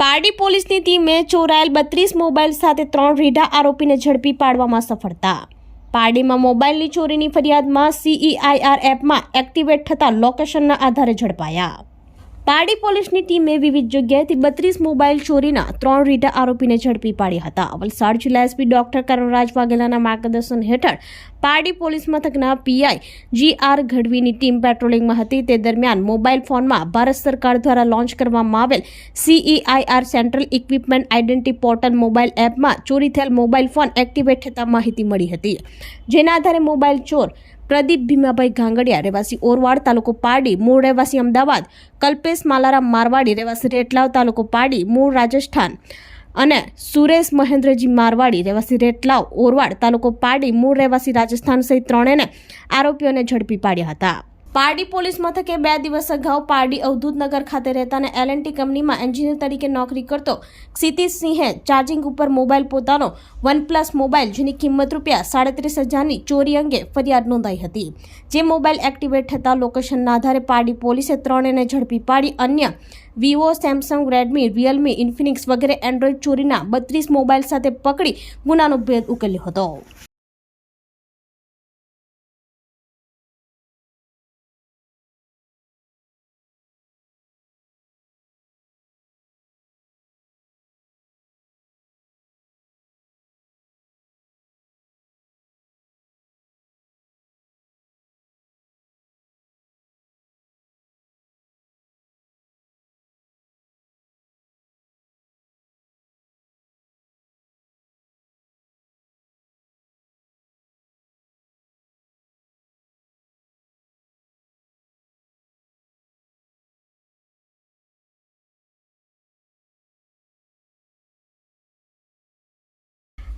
પારડી પોલીસની ટીમે ચોરાયેલ બત્રીસ મોબાઈલ સાથે ત્રણ રીઢા આરોપીને ઝડપી પાડવામાં સફળતા. પારડીમાં મોબાઈલની ચોરીની ફરિયાદમાં સીઈઆઈઆર એપમાં એક્ટિવેટ થતા લોકેશનના આધારે ઝડપાયા. પારડી પોલીસની ટીમે વિવિધ જગ્યાએથી બત્રીસ મોબાઈલ ચોરીના ત્રણ રીઢા આરોપીને ઝડપી પાડ્યા હતા. વલસાડ જિલ્લા એસપી ડોક્ટર કરણરાજ વાઘેલાના માર્ગદર્શન હેઠળ પારડી પોલીસ મથકના પીઆઈ જી આર ગઢવીની ટીમ પેટ્રોલિંગમાં હતી. તે દરમિયાન મોબાઈલ ફોનમાં ભારત સરકાર દ્વારા લોન્ચ કરવામાં આવેલ CEIR central equipment identity portal mobile એપમાં ચોરી થયેલ મોબાઈલ ફોન એક્ટિવેટ થતા માહિતી મળી હતી. જેના આધારે મોબાઈલ ચોર પ્રદીપ ભીમાભાઈ ગાંગડિયા, રહેવાસી ઓરવાડ તાલુકો પારડી મૂળ રહેવાસી અમદાવાદ, કલ્પેશ માલારામ મારવાડી, રહેવાસી રેટલાવ તાલુકો પારડી મૂળ રાજસ્થાન અને સુરેશ મહેન્દ્રજી મારવાડી, રહેવાસી રેટલાવ, ઓરવાડ તાલુકો પારડી મૂળ રહેવાસી રાજસ્થાન સહિત ત્રણેને આરોપીઓને ઝડપી પાડ્યા હતા. પારડી પોલીસ મથકે બે દિવસ અગાઉ પારડી અવધૂતનગર ખાતે રહેતા અને એલએનટી કંપનીમાં એન્જિનિયર તરીકે નોકરી કરતો ક્ષિતિશ સિંહે ચાર્જિંગ ઉપર મોબાઈલ પોતાનો વનપ્લસ મોબાઈલ જેની કિંમત રૂપિયા સાડત્રીસ હજારની ચોરી અંગે ફરિયાદ નોંધાઈ હતી. જે મોબાઈલ એક્ટિવેટ થતા લોકેશનના આધારે પારડી પોલીસે ત્રણેને ઝડપી પાડી. અન્ય Vivo Samsung Redmi Realme Infinix વગેરે એન્ડ્રોઈડ ચોરીના બત્રીસ મોબાઈલ સાથે પકડી ગુનાનો ભેદ ઉકેલ્યો હતો.